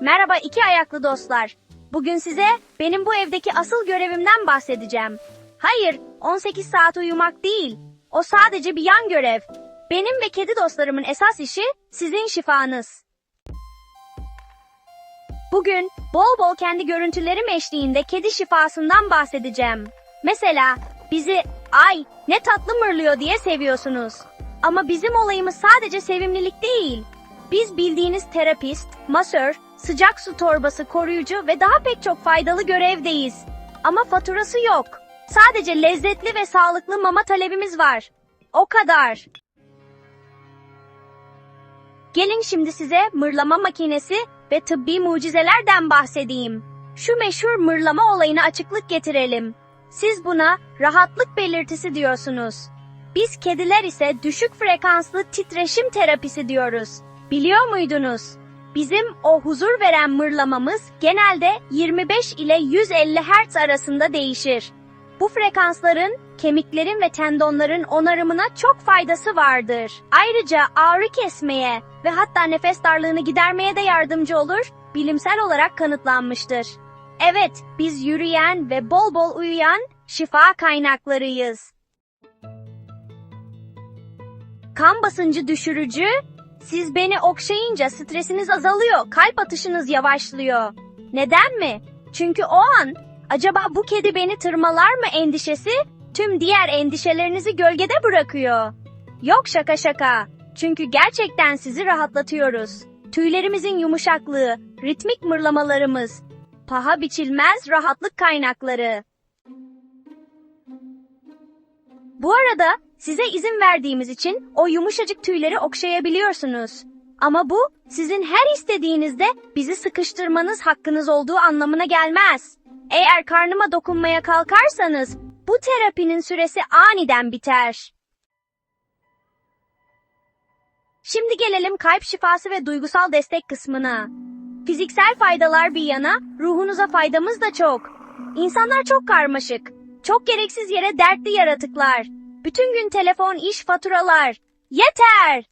Merhaba iki ayaklı dostlar. Bugün size benim bu evdeki asıl görevimden bahsedeceğim. Hayır, 18 saat uyumak değil. O sadece bir yan görev. Benim ve kedi dostlarımın esas işi sizin şifanız. Bugün bol bol kendi görüntülerim eşliğinde kedi şifasından bahsedeceğim. Mesela bizi ay ne tatlı mırlıyor diye seviyorsunuz. Ama bizim olayımız sadece sevimlilik değil. Biz bildiğiniz terapist, masör, sıcak su torbası, koruyucu ve daha pek çok faydalı görevdeyiz. Ama faturası yok. Sadece lezzetli ve sağlıklı mama talebimiz var. O kadar. Gelin şimdi size mırlama makinesi ve tıbbi mucizelerden bahsedeyim. Şu meşhur mırlama olayına açıklık getirelim. Siz buna rahatlık belirtisi diyorsunuz. Biz kediler ise düşük frekanslı titreşim terapisi diyoruz. Biliyor muydunuz? Bizim o huzur veren mırlamamız genelde 25 ile 150 Hz arasında değişir. Bu frekansların kemiklerin ve tendonların onarımına çok faydası vardır. Ayrıca ağrı kesmeye ve hatta nefes darlığını gidermeye de yardımcı olur, bilimsel olarak kanıtlanmıştır. Evet, biz yürüyen ve bol bol uyuyan şifa kaynaklarıyız. Kan basıncı düşürücü, siz beni okşayınca stresiniz azalıyor, kalp atışınız yavaşlıyor. Neden mi? Çünkü o an acaba bu kedi beni tırmalar mı endişesi tüm diğer endişelerinizi gölgede bırakıyor. Yok şaka şaka. Çünkü gerçekten sizi rahatlatıyoruz. Tüylerimizin yumuşaklığı, ritmik mırlamalarımız, paha biçilmez rahatlık kaynakları. Bu arada size izin verdiğimiz için o yumuşacık tüyleri okşayabiliyorsunuz. Ama bu sizin her istediğinizde bizi sıkıştırmanız hakkınız olduğu anlamına gelmez. Eğer karnıma dokunmaya kalkarsanız bu terapinin süresi aniden biter. Şimdi gelelim kalp şifası ve duygusal destek kısmına. Fiziksel faydalar bir yana, ruhunuza faydamız da çok. İnsanlar çok karmaşık. Çok gereksiz yere dertli yaratıklar. Bütün gün telefon, iş, faturalar. Yeter!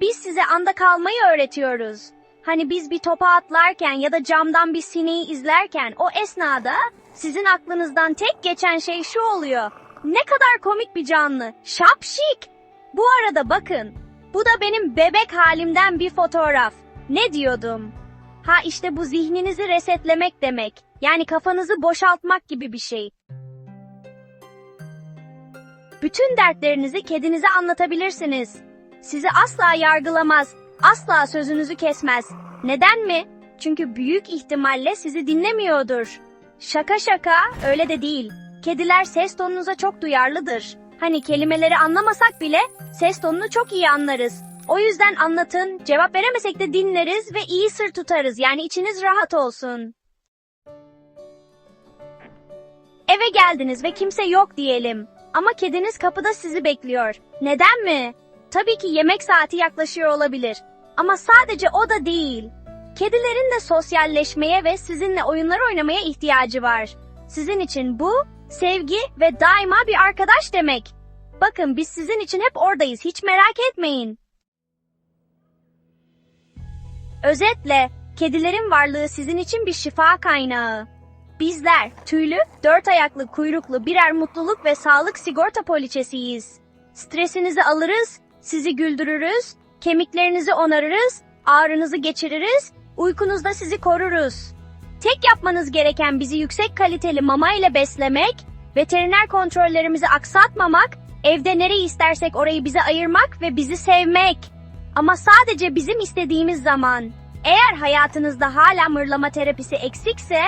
Biz size anda kalmayı öğretiyoruz. Hani biz bir topa atlarken ya da camdan bir sineği izlerken o esnada sizin aklınızdan tek geçen şey şu oluyor. Ne kadar komik bir canlı. Şapşik. Bu arada bakın. Bu da benim bebek halimden bir fotoğraf. Ne diyordum? Ha işte bu zihninizi resetlemek demek. Yani kafanızı boşaltmak gibi bir şey. Bütün dertlerinizi kedinize anlatabilirsiniz. Sizi asla yargılamaz, asla sözünüzü kesmez. Neden mi? Çünkü büyük ihtimalle sizi dinlemiyordur. Şaka şaka, öyle de değil. Kediler ses tonunuza çok duyarlıdır. Hani kelimeleri anlamasak bile ses tonunu çok iyi anlarız. O yüzden anlatın, cevap veremesek de dinleriz ve iyi sır tutarız. Yani içiniz rahat olsun. Eve geldiniz ve kimse yok diyelim. Ama kediniz kapıda sizi bekliyor. Neden mi? Tabii ki yemek saati yaklaşıyor olabilir. Ama sadece o da değil. Kedilerin de sosyalleşmeye ve sizinle oyunlar oynamaya ihtiyacı var. Sizin için bu sevgi ve daima bir arkadaş demek. Bakın biz sizin için hep oradayız. Hiç merak etmeyin. Özetle, kedilerin varlığı sizin için bir şifa kaynağı. Bizler, tüylü, dört ayaklı, kuyruklu birer mutluluk ve sağlık sigorta poliçesiyiz. Stresinizi alırız, sizi güldürürüz, kemiklerinizi onarırız, ağrınızı geçiririz, uykunuzda sizi koruruz. Tek yapmanız gereken bizi yüksek kaliteli mama ile beslemek, veteriner kontrollerimizi aksatmamak, evde nereyi istersek orayı bize ayırmak ve bizi sevmek. Ama sadece bizim istediğimiz zaman. Eğer hayatınızda hala mırlama terapisi eksikse,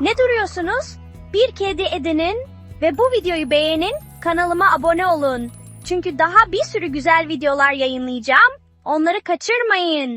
ne duruyorsunuz? Bir kedi edinin ve bu videoyu beğenin, kanalıma abone olun. Çünkü daha bir sürü güzel videolar yayınlayacağım. Onları kaçırmayın.